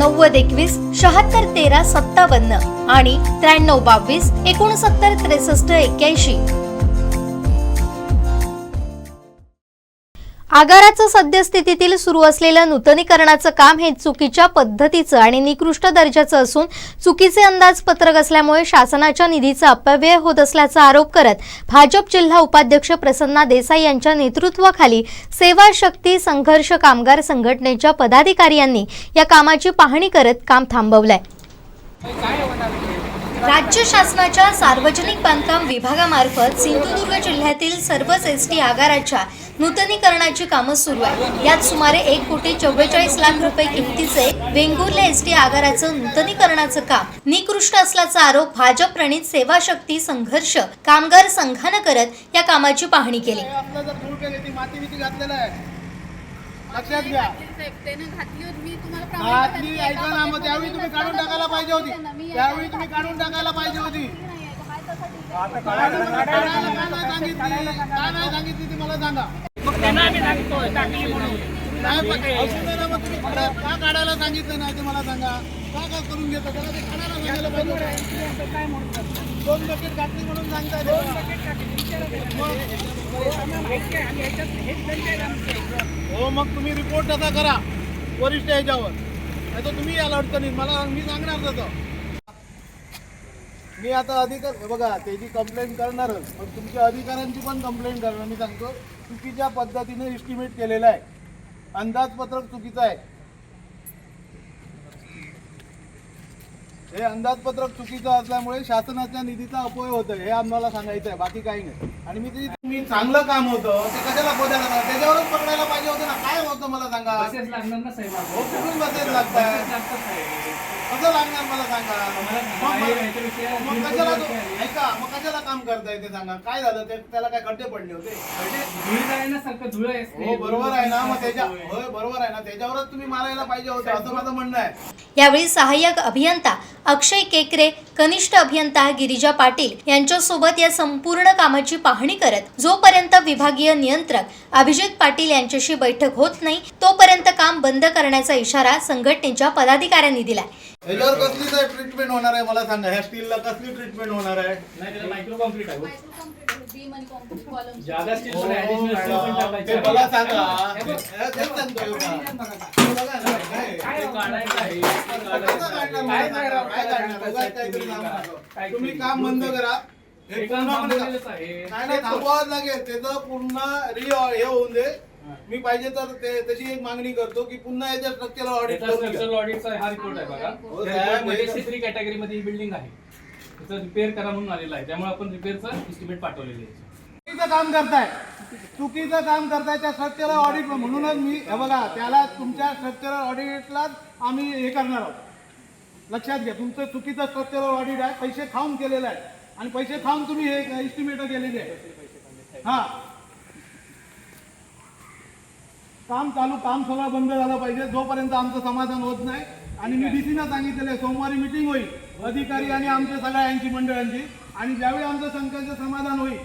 नव्वद एकवीस शहात्तर तेरा सत्तावन्न आणि त्र्याण्णव बावीस एकोणसत्तर त्रेसष्ट एक्क्याऐंशी. आगाराचं सद्यस्थितीतील सुरू असलेलं नूतनीकरणाचं काम हे चुकीच्या पद्धतीचं आणि निकृष्ट दर्जाचं असून चुकीचे अंदाजपत्रक असल्यामुळे शासनाच्या निधीचा अपव्यय होत असल्याचा आरोप करत भाजप जिल्हा उपाध्यक्ष प्रसन्ना देसाई यांच्या नेतृत्वाखाली सेवा शक्ती संघर्ष कामगार संघटनेच्या पदाधिकारी यांनी या कामाची पाहणी करत काम थांबवलंय. राज्य शासनाच्या सार्वजनिक बांधकाम विभागामार्फत सिंधुदुर्ग जिल्ह्यातील सर्वच एस टी आगाराच्या नूतनीकरणाची कामं सुरू आहे यात सुमारे एक कोटी चव्वेचाळीस लाख रुपये किमतीचे वेंगुर्ले एस टी आगाराचं नूतनीकरणाचं काम निकृष्ट असल्याचा आरोप भाजप प्रणित सेवा शक्ती संघर्ष कामगार संघानं करत या कामाची पाहणी केली. लक्षात घ्या. त्यानं घातली. ऐका ना मग त्यावेळी तुम्ही काढून टाकायला पाहिजे होती. त्यावेळी तुम्ही काढून टाकायला पाहिजे होती. सांगितली. का नाही सांगितली ती मला सांगा. नाही पण औषध आहे ना मग तुम्ही काढा- का काढायला सांगितलं नाही ते मला सांगा. का का करून घेतो? त्याला ते काढायला सांगायला पाहिजे. होतं. दोन बकेट घातली म्हणून सांगताय हो मग तुम्ही रिपोर्ट तसा करा. वरिष्ठ याच्यावर. नाही तर तुम्ही याला अडचणीत. मला मी सांगणार तसं. मी आता अधिकार बघा त्याची कंप्लेंट करणारच पण तुमच्या अधिकाऱ्यांची पण कंप्लेंट करणार मी सांगतो चुकीच्या पद्धतीने इस्टिमेट केलेला आहे. अंदाजपत्रक चुकीचं आहे. हे अंदाजपत्रक चुकीचं असल्यामुळे शासनाच्या निधीचा अपव्यय होतोय हे आम्हाला सांगायचं आहे बाकी काही नाही. आणि मी ते- मी चांगलं काम होतं ते कशाला लावलं? त्याच्यावरच पकडायला पाहिजे होतं ना? काय होतं मला सांगा? बसेस लागणार ना साहेब हो कुठून बसेस लागतात? कसं लागणार मला सांगा? मला मग- कशाला. ऐका मग कशाला काम करताय ते सांगा? काय झालं? ते त्याला काय खड्डे पडले होते? धूळ आहे ना सारखं धुळ आहे. हो बरोबर आहे ना. मग त्याच्या होय बरोबर आहे ना. त्याच्यावरच तुम्ही मारायला पाहिजे होतं असं माझं म्हणणं आहे. यावेळी सहाय्यक अभियंता अक्षय केकरे कनिष्ठ अभियंता गिरिजा पाटील यांच्यासोबत या संपूर्ण कामाची पाहणी करत जोपर्यंत विभागीय नियंत्रक अभिजित पाटील यांच्याशी बैठक होत नाही तोपर्यंत काम बंद करण्याचा इशारा संघटनेच्या पदाधिकाऱ्यांनी दिलाय. याच्यावर कसली ट्रीटमेंट होणार आहे मला सांगा? ह्या स्टीलला कसली ट्रीटमेंट होणार आहे? नाही त्याला मायक्रो आहे. हो. बीम आणि कॉम्पोस्ट कॉलम जागा स्टील हो, आहे. मला सांगा. तुम्ही काम बंद करा. हे थांबवावंच लागेल. त्याचं पूर्ण रि हे होऊन दे. मी पाहिजे तर ते तशी एक मागणी करतो की पुन्हा याच्या स्ट्रक्चरला ऑडिट त्याचा करून घ्या. structural audit चा हा रिपोर्ट आहे बघा. हो, मध्ये हे- C3 कॅटेगरी मध्ये ही बिल्डिंग आहे. त्याचं रिपेअर करा म्हणून आलेलं आहे. त्यामुळे आपण रिपेअरचं एस्टिमेट पाठवलेलं आहे. काम करताय चुकीचं काम करताय त्या स्ट्रक्चरल ऑडिट म्हणूनच मी हे बघा त्याला तुमच्या स्ट्रक्चरल ऑडिटलाच आम्ही हे करणार आहोत. लक्षात घ्या तुमचं चुकीचं स्ट्रक्चरल ऑडिट आहे पैसे खाऊन केलेलं आहे. आणि पैसे खाऊन तुम्ही हे एस्टिमेट केलेले आहे. हा. काम चालू काम सगळं बंद झालं पाहिजे. जोपर्यंत आमचं समाधान होत नाही आणि मी डीसीना सांगितलेलं आहे सोमवारी मिटिंग होईल अधिकारी आणि आमच्या सगळ्यांची मंडळांची. आणि ज्यावेळी आमचं शंकांचं समाधान होईल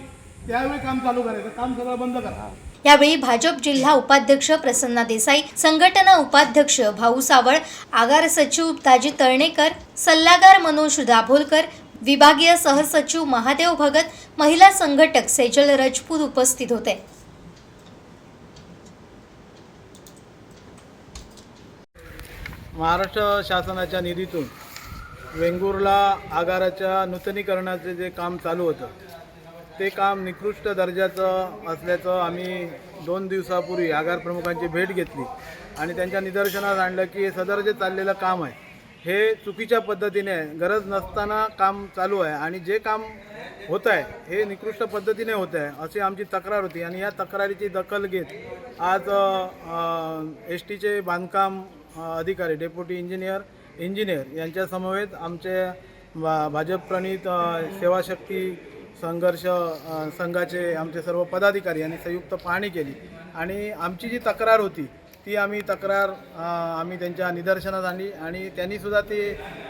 त्यावेळी काम चालू करायचं. काम सगळं बंद करा. यावेळी भाजप जिल्हा उपाध्यक्ष प्रसन्ना देसाई संघटना उपाध्यक्ष भाऊ सावळ आगार सचिव ताजी तळणेकर सल्लागार मनोज दाभोलकर विभागीय सहसचिव महादेव भगत महिला संघटक सेजल राजपूत उपस्थित होते. महाराष्ट्र शासनाच्या निधीतून वेंगुर्ला आगाराच्या नूतनीकरणाचे जे काम चालू होतं ते काम निकृष्ट दर्जाचं असल्याचं आम्ही दोन दिवसापूर्वी आगार प्रमुखांची भेट घेतली आणि त्यांच्या निदर्शनास आणलं की हे सदर जे चाललेलं काम आहे हे चुकीच्या पद्धतीने गरज नसताना काम चालू आहे आणि जे काम होत आहे हे निकृष्ट पद्धतीने होत आहे अशी आमची तक्रार होती. आणि या तक्रारीची दखल घेत आज एस टीचे बांधकाम अधिकारी डेप्युटी इंजिनियर इंजिनियर यांच्यासमवेत आमचे भा- भाजप प्रणित सेवाशक्ती संघर्ष संघाचे आमचे सर्व पदाधिकारी यांनी संयुक्त पाहणी केली. आणि आमची जी तक्रार होती ती आम्ही तक्रार आम्ही त्यांच्या निदर्शनात आणली आणि त्यांनीसुद्धा ते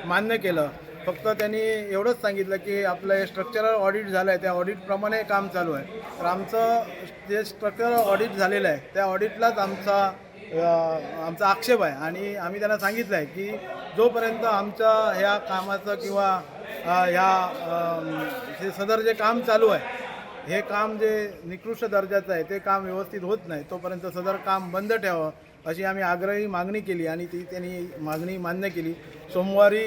मान्य केलं. फक्त त्यांनी एवढंच सांगितलं की आपलं हे स्ट्रक्चरल ऑडिट झालं आहे त्या ऑडिटप्रमाणे काम चालू आहे. तर आमचं जे स्ट्रक्चरल ऑडिट झालेलं आहे त्या ऑडिटलाच आमचा आमचा आक्षेप आहे. आणि आम्ही त्यांना सांगितलं आहे की जोपर्यंत आमच्या ह्या कामाचं किंवा ह्या अम, जे सदर जे काम चालू आहे हे काम जे निकृष्ट दर्जाचं आहे ते काम व्यवस्थित होत नाही तोपर्यंत सदर काम बंद ठेवावं अशी आम्ही आग्रही मागणी केली आणि ती त्यांनी मागणी मान्य केली. सोमवारी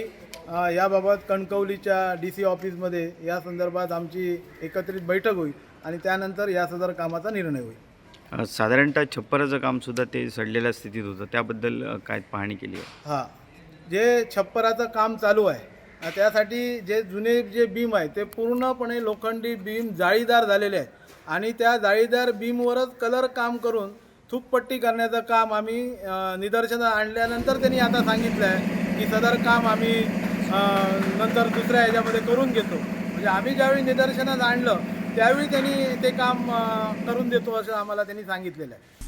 याबाबत कणकवलीच्या डी सी ऑफिसमध्ये या संदर्भात आमची एकत्रित बैठक होईल आणि त्यानंतर या सदर कामाचा निर्णय होईल. साधारणतः छप्पराचं काम सुद्धा ते सडलेल्या स्थितीत होतं त्याबद्दल काय पाहणी केली आहे? हां. जे छप्पराचं काम चालू आहे त्यासाठी जे जुने जे बीम आहे ते पूर्णपणे लोखंडी बीम जाळीदार झालेले आहेत. आणि त्या जाळीदार बीमवरच कलर काम करून थुकपट्टी करण्याचं काम आम्ही निदर्शनं आणल्यानंतर त्यांनी आता सांगितलं आहे की सदर काम आम्ही नंतर दुसऱ्या ह्याच्यामध्ये करून घेतो. म्हणजे आम्ही ज्यावेळी निदर्शनात आणलं त्यावेळी त्यांनी ते काम करून देतो असं आम्हाला त्यांनी सांगितलेलं आहे.